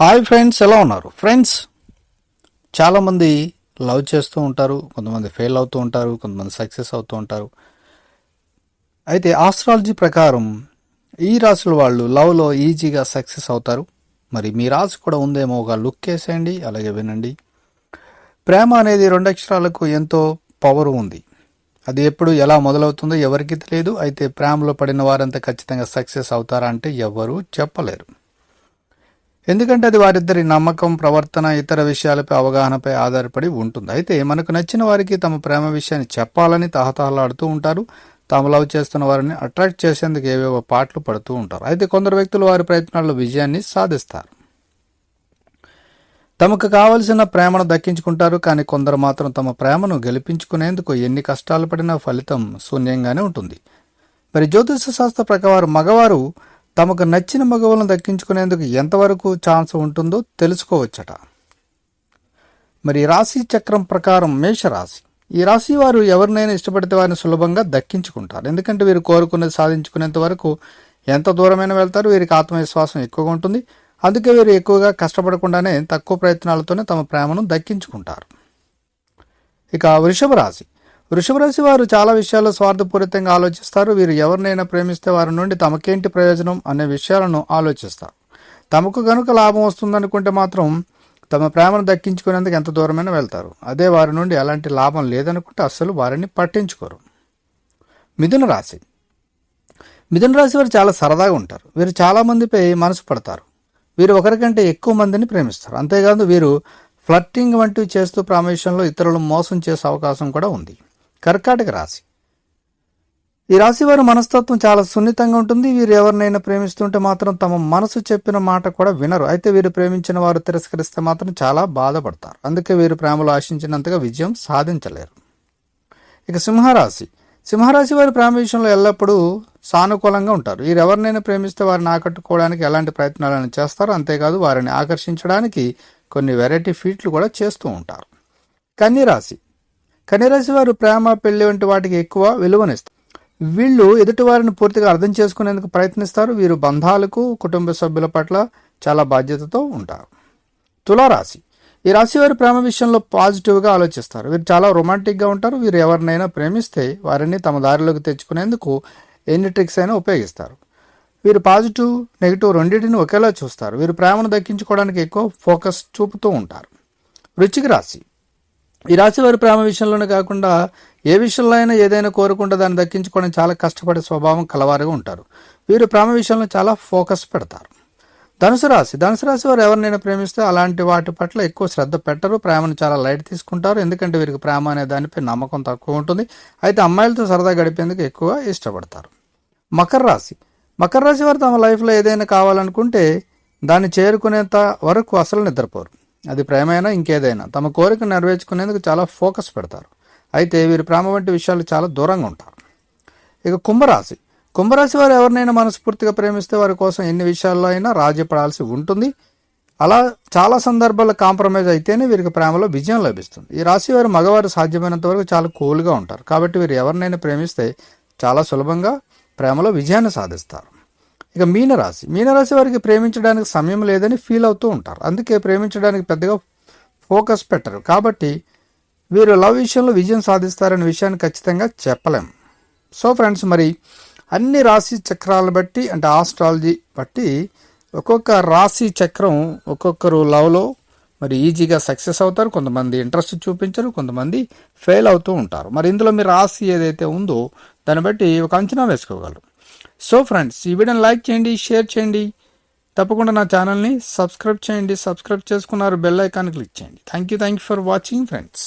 Hi friends ఎలా ఉన్నారు? Friends చాలామంది లవ్ చేస్తూ ఉంటారు కొంతమంది ఫెయిల్ అవుతూ ఉంటారు కొంతమంది సక్సెస్ అవుతూ ఉంటారు. అయితే ఆస్ట్రాలజీ ప్రకారం ఈ రాసుల వాళ్ళు లవ్లో ఈజీగా సక్సెస్ అవుతారు. మరి మీ రాశి కూడా ఉందేమో ఒక లుక్ వేసేయండి అలాగే వినండి. ప్రేమ అనేది రెండు అక్షరాలకు ఎంతో పవర్ ఉంది. అది ఎప్పుడు ఎలా మొదలవుతుందో ఎవరికి తెలియదు. అయితే ప్రేమలో పడిన వారంతా ఖచ్చితంగా సక్సెస్ అవుతారా అంటే ఎవరూ చెప్పలేరు. ఎందుకంటే అది వారిద్దరి నమ్మకం ప్రవర్తన ఇతర విషయాలపై అవగాహనపై ఆధారపడి ఉంటుంది. అయితే మనకు నచ్చిన వారికి తమ ప్రేమ విషయాన్ని చెప్పాలని తహతహలాడుతూ ఉంటారు. తాము లవ్ చేస్తున్న వారిని అట్రాక్ట్ చేసేందుకు ఏవేవో పాటలు పడుతూ ఉంటారు. అయితే కొందరు వ్యక్తులు వారి ప్రయత్నాల్లో విజయాన్ని సాధిస్తారు. తమకు కావలసిన ప్రేమను దక్కించుకుంటారు కానీ కొందరు మాత్రం తమ ప్రేమను గెలిపించుకునేందుకు ఎన్ని కష్టాలు పడినా ఫలితం శూన్యంగానే ఉంటుంది. మరి జ్యోతిష శాస్త్ర ప్రకారం మగవారు తమకు నచ్చిన మగవులను దక్కించుకునేందుకు ఎంతవరకు ఛాన్స్ ఉంటుందో తెలుసుకోవచ్చట. మరి రాశి చక్రం ప్రకారం మేషరాశి. ఈ రాశి వారు ఎవరినైనా ఇష్టపడితే వారిని సులభంగా దక్కించుకుంటారు. ఎందుకంటే వీరు కోరుకున్నది సాధించుకునేంత వరకు ఎంత దూరమైనా వెళ్తారు వీరికి ఆత్మవిశ్వాసం ఎక్కువగా ఉంటుంది. అందుకే వీరు ఎక్కువగా కష్టపడకుండానే తక్కువ ప్రయత్నాలతోనే తమ ప్రేమను దక్కించుకుంటారు. ఇక వృషభ రాశి. వృషభ రాశి వారు చాలా విషయాల్లో స్వార్థపూరితంగా ఆలోచిస్తారు. వీరు ఎవరినైనా ప్రేమిస్తే వారి నుండి తమకేంటి ప్రయోజనం అనే విషయాలను ఆలోచిస్తారు. తమకు గనుక లాభం వస్తుందనుకుంటే మాత్రం తమ ప్రేమను దక్కించుకునేందుకు ఎంత దూరమైనా వెళ్తారు. అదే వారి నుండి ఎలాంటి లాభం లేదనుకుంటే అస్సలు వారిని పట్టించుకోరు. మిథున రాశి. మిథున రాశి వారు చాలా సరదాగా ఉంటారు. వీరు చాలామందిపై మనసు పడతారు. వీరు ఒకరికంటే ఎక్కువ మందిని ప్రేమిస్తారు. అంతేకాదు వీరు ఫ్లట్టింగ్ వంటివి చేస్తూ ప్రామేశంలో ఇతరులను మోసం చేసే అవకాశం కూడా ఉంది. కర్కాటక రాశి. ఈ రాశి వారి మనస్తత్వం చాలా సున్నితంగా ఉంటుంది. వీరు ఎవరినైనా ప్రేమిస్తుంటే మాత్రం తమ మనసు చెప్పిన మాట కూడా వినరు. అయితే వీరు ప్రేమించిన వారు తిరస్కరిస్తే మాత్రం చాలా బాధపడతారు. అందుకే వీరు ప్రేమలో ఆశించినంతగా విజయం సాధించలేరు. ఇక సింహరాశి. సింహరాశి వారి ప్రేమ విషయంలో ఎల్లప్పుడూ సానుకూలంగా ఉంటారు. వీరు ఎవరినైనా ప్రేమిస్తే వారిని ఆకట్టుకోవడానికి ఎలాంటి ప్రయత్నాలను చేస్తారో అంతేకాదు వారిని ఆకర్షించడానికి కొన్ని వెరైటీ ఫీట్లు కూడా చేస్తూ ఉంటారు. కన్యరాశి. కన్యరాశి వారు ప్రేమ పెళ్ళి వంటి వాటికి ఎక్కువ విలువనిస్తారు. వీళ్ళు ఎదుటి వారిని పూర్తిగా అర్థం చేసుకునేందుకు ప్రయత్నిస్తారు. వీరు బంధాలకు కుటుంబ సభ్యుల పట్ల చాలా బాధ్యతతో ఉంటారు. తులారాశి. ఈ రాశి వారి ప్రేమ విషయంలో పాజిటివ్గా ఆలోచిస్తారు. వీరు చాలా రొమాంటిక్గా ఉంటారు. వీరు ఎవరినైనా ప్రేమిస్తే వారిని తమ దారిలోకి తెచ్చుకునేందుకు ఎన్ని ట్రిక్స్ అయినా ఉపయోగిస్తారు. వీరు పాజిటివ్ నెగిటివ్ రెండింటిని ఒకేలా చూస్తారు. వీరు ప్రేమను దక్కించుకోవడానికి ఎక్కువ ఫోకస్ చూపుతూ ఉంటారు. వృచ్చిక రాశి. ఈ రాశి వారి ప్రేమ విషయంలోనే కాకుండా ఏ విషయంలో అయినా ఏదైనా కోరుకుంటే దాన్ని దక్కించుకోవడానికి చాలా కష్టపడే స్వభావం కలవారుగా ఉంటారు. వీరు ప్రేమ విషయంలో చాలా ఫోకస్ పెడతారు. ధనుసు రాశి. ధనుసు రాశి వారు ఎవరినైనా ప్రేమిస్తే అలాంటి వాటి పట్ల ఎక్కువ శ్రద్ధ పెట్టరు. ప్రేమను చాలా లైట్ తీసుకుంటారు. ఎందుకంటే వీరికి ప్రేమ అనే దానిపై నమ్మకం తక్కువ ఉంటుంది. అయితే అమ్మాయిలతో సరదా గడిపేందుకు ఎక్కువ ఇష్టపడతారు. మకర రాశి. మకర రాశి వారు తమ లైఫ్లో ఏదైనా కావాలనుకుంటే దాన్ని చేరుకునేంత వరకు అసలు నిద్రపోరు. అది ప్రేమైనా ఇంకేదైనా. తమ కోరిక నెరవేర్చుకునేందుకు చాలా ఫోకస్ పెడతారు. అయితే వీరు ప్రేమ వంటి విషయాలు చాలా దూరంగా ఉంటారు. ఇక కుంభరాశి. కుంభరాశి వారు ఎవరినైనా మనస్ఫూర్తిగా ప్రేమిస్తే వారి కోసం ఎన్ని విషయాల్లో అయినా రాజీ పడాల్సి ఉంటుంది. అలా చాలా సందర్భాల్లో కాంప్రమైజ్ అయితేనే వీరికి ప్రేమలో విజయం లభిస్తుంది. ఈ రాశి వారు మగవారు సాధ్యమైనంత వరకు చాలా కూల్గా ఉంటారు. కాబట్టి వీరు ఎవరినైనా ప్రేమిస్తే చాలా సులభంగా ప్రేమలో విజయాన్ని సాధిస్తారు. ఇక మీనరాశి. మీనరాశి వారికి ప్రేమించడానికి సమయం లేదని ఫీల్ అవుతూ ఉంటారు. అందుకే ప్రేమించడానికి పెద్దగా ఫోకస్ పెట్టరు. కాబట్టి వీరు లవ్ విషయంలో విజయం సాధిస్తారనే విషయాన్ని ఖచ్చితంగా చెప్పలేం. సో ఫ్రెండ్స్ మరి అన్ని రాశి చక్రాలను బట్టి అంటే ఆస్ట్రాలజీ బట్టి ఒక్కొక్క రాశి చక్రం ఒక్కొక్కరు లవ్లో మరి ఈజీగా సక్సెస్ అవుతారు కొంతమంది ఇంట్రెస్ట్ చూపించరు కొంతమంది ఫెయిల్ అవుతూ ఉంటారు. మరి ఇందులో మీ రాశి ఏదైతే ఉందో దాన్ని బట్టి ఒక అంచనా వేసుకోగలరు. సో ఫ్రెండ్స్ ఈ వీడియోని లైక్ చేయండి షేర్ చేయండి. తప్పకుండా నా ఛానల్ని సబ్స్క్రైబ్ చేయండి. సబ్స్క్రైబ్ చేసుకున్నారు బెల్ ఐకాన్ క్లిక్ చేయండి. Thank you thank you for watching friends.